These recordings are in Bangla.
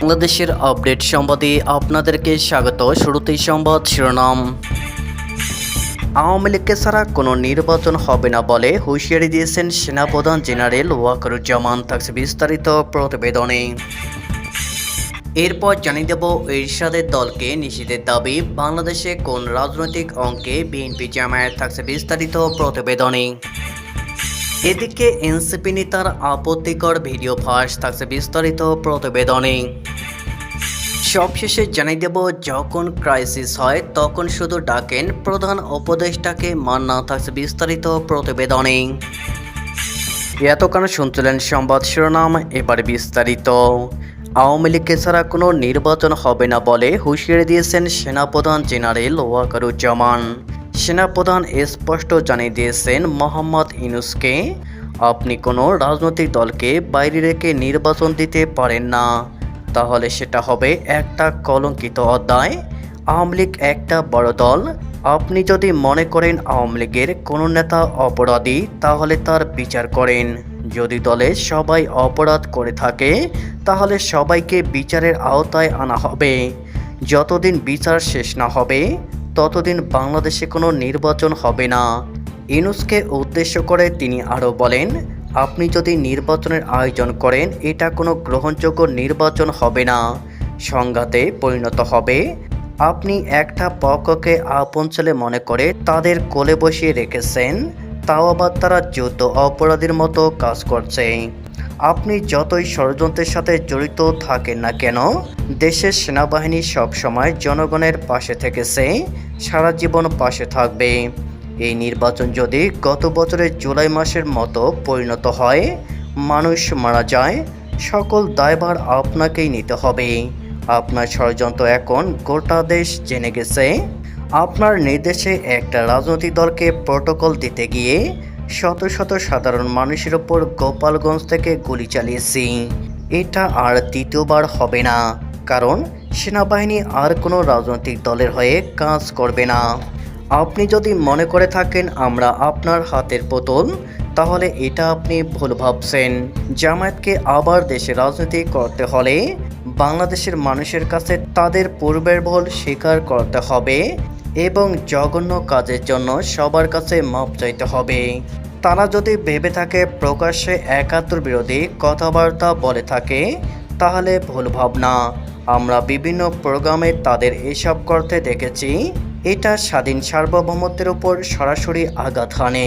বাংলাদেশের আপডেট সংবাদে আপনাদেরকে স্বাগত। শুরুতেই সংবাদ শিরোনাম। আওয়ামী লীগকে ছাড়া কোনো নির্বাচন হবে না বলে হুঁশিয়ারি দিয়েছেন সেনাপ্রধান জেনারেল ওয়াকারুজ্জামান, থাকছে বিস্তারিত প্রতিবেদনে। এরপর জানিয়ে দেব এরশাদের দলকে নিষিদ্ধের দাবি, বাংলাদেশে কোন রাজনৈতিক অঙ্কে বিএনপি জামায়াত, থাকছে বিস্তারিত প্রতিবেদনে। এদিকে এনসিপি নেতার আপত্তিকর ভিডিও ফাঁস থাকছে বিস্তারিত প্রতিবেদনে। সবশেষে জানিয়ে দেব, যখন ক্রাইসিস হয়, তখন শুধু ডাকেন প্রধান উপদেষ্টাকে মান্না থাকছে বিস্তারিত প্রতিবেদনে। এতক্ষণ শুনছিলেন সংবাদ শিরোনাম, এবার বিস্তারিত। আওয়ামী লীগকে ছাড়া কোনো নির্বাচন হবে না বলে হুঁশিয়ারি দিয়েছেন সেনাপ্রধান জেনারেল ওয়াকারুজ্জামান। সেনাপ্রধান স্পষ্ট জানিয়ে দিয়েছেন, মোহাম্মদ ইনুসকে আপনি কোনো রাজনৈতিক দলকে বাইরে রেখে নির্বাচন দিতে পারেন না। তাহলে সেটা হবে একটা কলঙ্কিত অধ্যায়। আওয়ামী লীগ একটা বড় দল। আপনি যদি মনে করেন আওয়ামী লীগের কোনো নেতা অপরাধী, তাহলে তার বিচার করেন। যদি দলে সবাই অপরাধ করে থাকে, তাহলে সবাইকে বিচারের আওতায় আনা হবে। যতদিন বিচার শেষ না হবে ততদিন বাংলাদেশে কোনো নির্বাচন হবে না। ইনুসকে উদ্দেশ্য করে তিনি আরও বলেন, আপনি যদি নির্বাচনের আয়োজন করেন, এটা কোনো গ্রহণযোগ্য নির্বাচন হবে না। সংঘাতে পরিণত হবে। আপনি একটা পক্ষকে আপন ছেলে মনে করে তাদের কোলে বসিয়ে রেখেছেন, তাও আবার তারা যুদ্ধ অপরাধীর মতো কাজ করছে। আপনি যতই ষড়যন্ত্রের সাথে জড়িত থাকেন না কেন, দেশের সেনাবাহিনী সবসময় জনগণের পাশে থেকেছে, সারা জীবন পাশে থাকবে। এই নির্বাচন যদি গত বছরের জুলাই মাসের মতো পরিণত হয়, মানুষ মারা যায়, সকল দায়ভার আপনাকেই নিতে হবে। আপনার ষড়যন্ত্র এখন গোটা দেশ জেনে গেছে। আপনার নির্দেশে একটা রাজনৈতিক দলকে প্রটোকল দিতে গিয়ে শত শত সাধারণ মানুষের ওপর গোপালগঞ্জ থেকে গুলি চালিয়েছি। এটা আর দ্বিতীয়বার হবে না, কারণ সেনাবাহিনী আর কোনো রাজনৈতিক দলের হয়ে কাজ করবে না। আপনি যদি মনে করে থাকেন আমরা আপনার হাতের বোতল, তাহলে এটা আপনি ভুল ভাবছেন। জামায়াতকে আবার দেশে রাজনীতি করতে হলে বাংলাদেশের মানুষের কাছে তাদের পূর্বের ভুল স্বীকার করতে হবে। এবং জঘন্য কাজের জন্য সবার কাছে মাপ চাইতে হবে। তারা যদি ভেবে থাকে প্রকাশ্যে একাত্তর বিরোধী কথাবার্তা বলে থাকে, তাহলে ভুল ভাবনা। আমরা বিভিন্ন প্রোগ্রামে তাদের এসব করতে দেখেছি। এটা স্বাধীন সার্বভৌমত্বের উপর সরাসরি আঘাত হানে।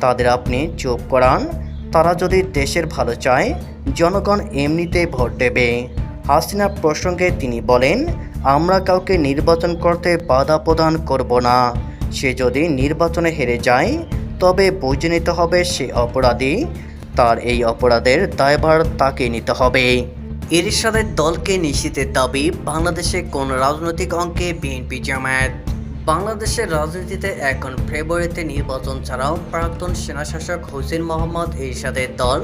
তাদের আপনি চুপ করান। তারা যদি দেশের ভালো চায়, জনগণ এমনিতেই ভোট দেবে। হাসিনা প্রসঙ্গে তিনি বলেন, আমরা কাউকে নির্বাচন করতে বাধা প্রদান করব না। সে যদি নির্বাচনে হেরে যায়, তবে বুঝে নিতে হবে সে অপরাধী। তার এই অপরাধের দায়ভার তাকে নিতে হবে। এরশাদের দলকে নিশ্চিতের দাবি বাংলাদেশে কোন রাজনৈতিক অঙ্কে বিএনপি জামায়াত। বাংলাদেশের রাজনীতিতে এখন ফেব্রুয়ারিতে নির্বাচন ছাড়াও প্রাক্তন সেনাশাসক হোসেন মোহাম্মদ এরশাদের দল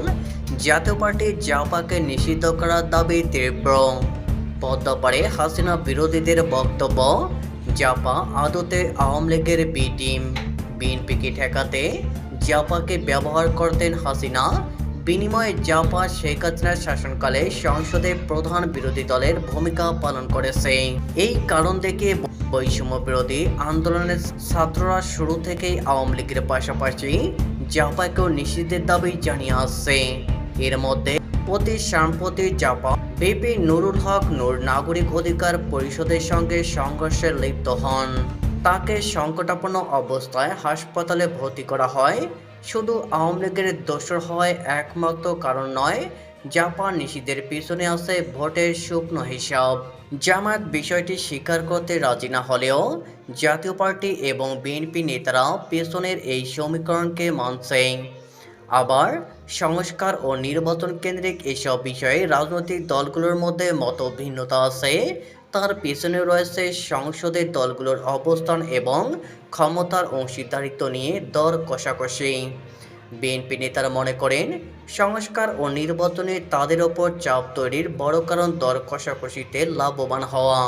জাতীয় পার্টি জাপাকে নিষিদ্ধ করার দাবি তীব্র। পদ্মাপাড়ে হাসিনা বিরোধীদের বক্তব্য, জাপা আদতে আওয়ামী লীগের বি টিম। বিএনপিকে ঠেকাতে জাপাকে ব্যবহার করতেন হাসিনা বিনিময়ে জাপা শেখ হাসিনার শাসনকালে সংসদে প্রধান বিরোধী দলের ভূমিকা পালন করেছে। এই কারণ থেকে বৈষম্য বিরোধী আন্দোলনের ছাত্ররা শুরু থেকেই আওয়ামী লীগের পাশাপাশি জাপাকেও নিষিদ্ধের দাবি জানিয়ে আসছে। এর মধ্যে প্রতি সাম্প্রতিক জাপা বিপি নুরুল হক নূর নাগরিক অধিকার পরিষদের সঙ্গে সংঘর্ষে লিপ্ত হন। তাকে সংকটাপন্ন অবস্থায় হাসপাতালে ভর্তি করা হয়। শুধু আওয়ামী লীগের দোষর হওয়ায় একমাত্র কারণ নয়, জাপান নিষিদ্ধের পিছনে আছে ভোটের শুকনো হিসাব। জামায়াত বিষয়টি স্বীকার করতে রাজি না হলেও, জাতীয় পার্টি এবং বিএনপি নেতারা পেছনের এই সমীকরণকে মানছে। আবার সংস্কার ও নির্বাচন কেন্দ্রিক এসব বিষয়ে রাজনৈতিক দলগুলোর মধ্যে মত ভিন্নতা আছে। তার পেছনে রয়েছে সংসদের দলগুলোর অবস্থান এবং ক্ষমতার অংশীদারিত্ব নিয়ে দর কষাকষি। বিএনপি নেতারা মনে করেন, সংস্কার ও নির্বাচনে তাদের ওপর চাপ তৈরির বড় কারণ দর কষাকষিতে লাভবান হওয়া।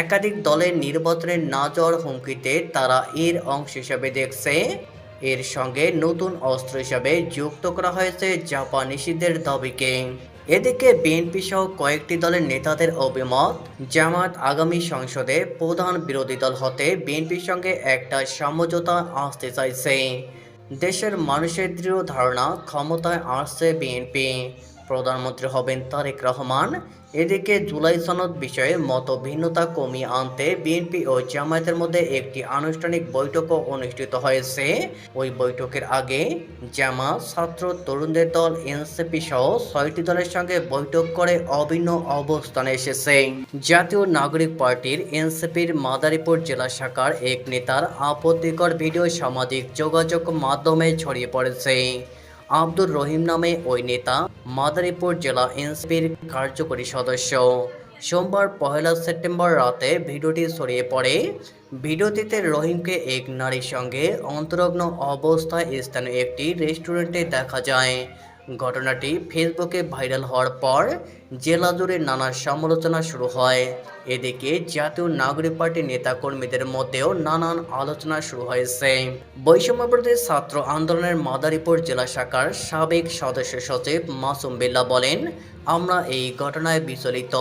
একাধিক দলের নির্বাচনের না যাওয়ার হুমকিতে তারা এর অংশ হিসাবে দেখছে। এর সঙ্গে নতুন অস্ত্র হিসাবে যুক্ত করা হয়েছে জাপান নিষিদ্ধের দাবিকে। এদিকে বিএনপি সহ কয়েকটি দলের নেতাদের অভিমত, জামাত আগামী সংসদে প্রধান বিরোধী দল হতে বিএনপির সঙ্গে একটা সমঝোতা আসতে চাইছে। দেশের মানুষের দৃঢ় ধারণা ক্ষমতায় আসছে বিএনপি। প্রধানমন্ত্রী হবেন তারেক রহমান। এদিকে জুলাই সনদ বিষয়ে মত ভিন্নতা কমিয়ে আনতে বিএনপি ও জামায়াতের মধ্যে একটি আনুষ্ঠানিক বৈঠকও অনুষ্ঠিত হয়েছে। ওই বৈঠকের আগে জামাত ছাত্র, তরুণদের দল, এনসিপি সহ ছয়টি দলের সঙ্গে বৈঠক করে অভিন্ন অবস্থানে এসেছে। জাতীয় নাগরিক পার্টির এনসিপির মাদারীপুর জেলা শাখার এক নেতার আপত্তিকর ভিডিও সামাজিক যোগাযোগ মাধ্যমে ছড়িয়ে পড়েছে। আব্দুর রহিম নামে ওই নেতা মাদারীপুর জেলা এনসিপির কার্যকরী সদস্য। সোমবার পহেলা সেপ্টেম্বর রাতে ভিডিওটি ছড়িয়ে পড়ে। ভিডিওটিতে রহিমকে এক নারীর সঙ্গে অন্তরগ্ন অবস্থায় স্থানীয় একটি রেস্টুরেন্টে দেখা যায়। ঘটনাটি ফেসবুকে ভাইরাল হওয়ার পর জেলা জুড়ে নানা সমালোচনা শুরু হয়। এদিকে জাতীয় নাগরিক পার্টির নেতাকর্মীদের মধ্যেও নানান আলোচনা শুরু হয়েছে। বৈষম্যবিরোধী ছাত্র আন্দোলনের মাদারীপুর জেলা শাখার সাবেক সদস্য সচিব মাসুম বিল্লা বলেন, আমরা এই ঘটনায় বিচলিত।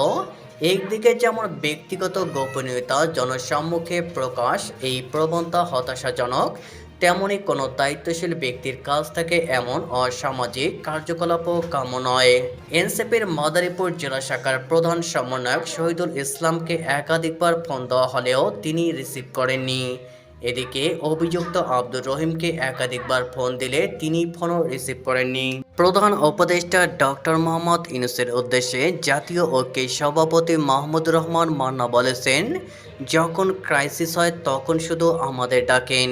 একদিকে যেমন ব্যক্তিগত গোপনীয়তা, জনসম্মুখে প্রকাশ এই প্রবণতা হতাশাজনক তেমনি কোনো দায়িত্বশীল ব্যক্তির কাছ থেকে এমন অসামাজিক কার্যকলাপও কাম্য নয়। এনসিপির মাদারীপুর জেলা শাখার প্রধান সমন্বয়ক শহীদুল ইসলামকে একাধিকবার ফোন দেওয়া হলেও তিনি রিসিভ করেননি। এদিকে অভিযুক্ত আব্দুর রহিমকে একাধিকবার ফোন দিলে তিনি ফোনও রিসিভ করেননি। প্রধান উপদেষ্টা ডক্টর মোহাম্মদ ইউনুসের উদ্দেশ্যে জাতীয় ঐক্যের সভাপতি মাহমুদুর রহমান মান্না বলেছেন যখন ক্রাইসিস হয়, তখন শুধু আমাদের ডাকেন।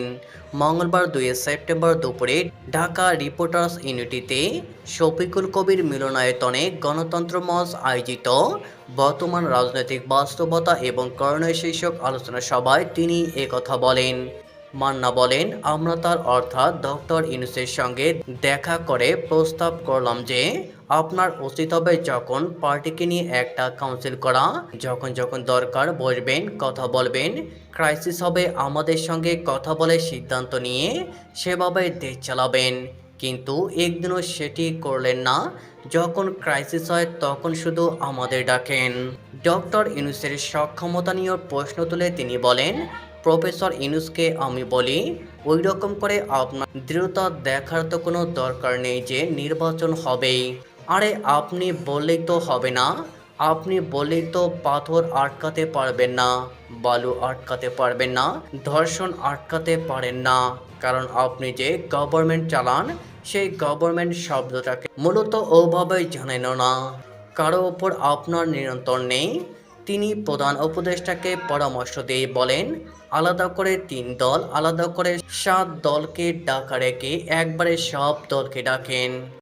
মঙ্গলবার দুই সেপ্টেম্বর দুপুরে ঢাকা রিপোর্টার্স ইউনিটিতে শফিকুল কবির মিলনায়তনে গণতন্ত্র মঞ্চ আয়োজিত বর্তমান রাজনৈতিক বাস্তবতা এবং করণীয় শীর্ষক আলোচনা সভায় তিনি একথা বলেন। মান্না বলেন, আমরা তার অর্থাৎ ডক্টর ইনুসের সঙ্গে দেখা করে প্রস্তাব করলাম যে, আপনার উচিত হবে যখন পার্টিকে নিয়ে একটা কাউন্সিল করা, যখন যখন দরকার বসবেন, কথা বলবেন ক্রাইসিস হবে আমাদের সঙ্গে কথা বলে সিদ্ধান্ত নিয়ে সেভাবে দেশ চালাবেন। কিন্তু একদিনও সেটি করলেন না। যখন ক্রাইসিস হয়, তখন শুধু আমাদের ডাকেন। ডক্টর ইনুসের সক্ষমতা নিয়ে প্রশ্ন তুলে তিনি বলেন প্রফেসর ইনুসকে আমি বলি ওই রকম করে আপনার দৃঢ়তা দেখার তো কোনো দরকার নেই যে নির্বাচন হবেই। আরে, আপনি বললেই তো হবে না। আপনি বললেই তো পাথর আটকাতে পারবেন না, বালু আটকাতে পারবেন না, ধর্ষণ আটকাতে পারেন না। কারণ আপনি যে গভর্নমেন্ট চালান, সেই গভর্নমেন্ট শব্দটাকে মূলত ওভাবেই জানেন না। কারও ওপর আপনার নিয়ন্ত্রণ নেই। তিনি প্রধান উপদেষ্টাকে পরামর্শ দিয়ে বলেন, আলাদা করে তিন দল, আলাদা করে সাত দলকে ডাকা রেখে একবারে সব দলকে ডাকেন।